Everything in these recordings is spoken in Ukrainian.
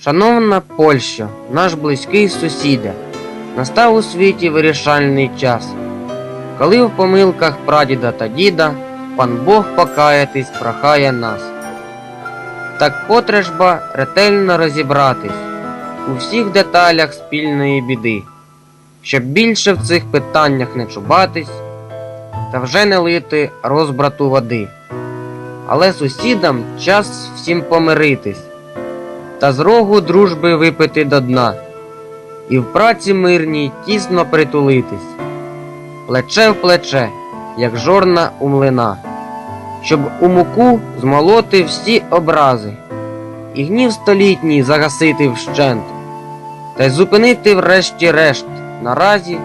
Шановна Польща, наш близький сусіде, настав у світі вирішальний час, коли в помилках прадіда та діда пан Бог покаятись прохає нас. Так потреба ретельно розібратись у всіх деталях спільної біди, щоб більше в цих питаннях не чубатись та вже не лити розбрату води. Але сусідам час всім помиритись та з рогу дружби випити до дна, і в праці мирній тісно притулитись, плече в плече, як жорна у млина, щоб у муку змолоти всі образи, і гнів столітній загасити вщент, та й зупинити врешті-решт наразі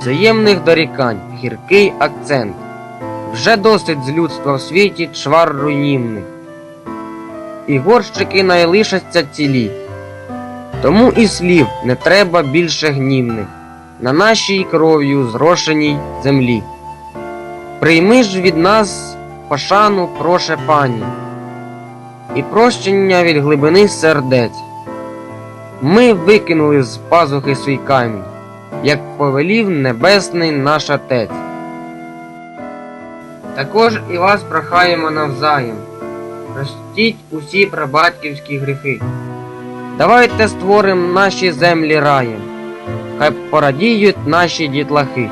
взаємних дорікань гіркий акцент. Вже досить з людства в світі чвар руйнівних і горщики найлишаться цілі. Тому і слів не треба більше гнівних на нашій кров'ю зрошеній землі. Прийми ж від нас пошану, проше пані, і прощення від глибини сердець. Ми викинули з пазухи свій камінь, як повелів небесний наш отець. Також і вас прохаємо навзаєм. Простіть усі прабатьківські гріхи. Давайте створимо наші землі раєм, хай порадіють наші дітлахи.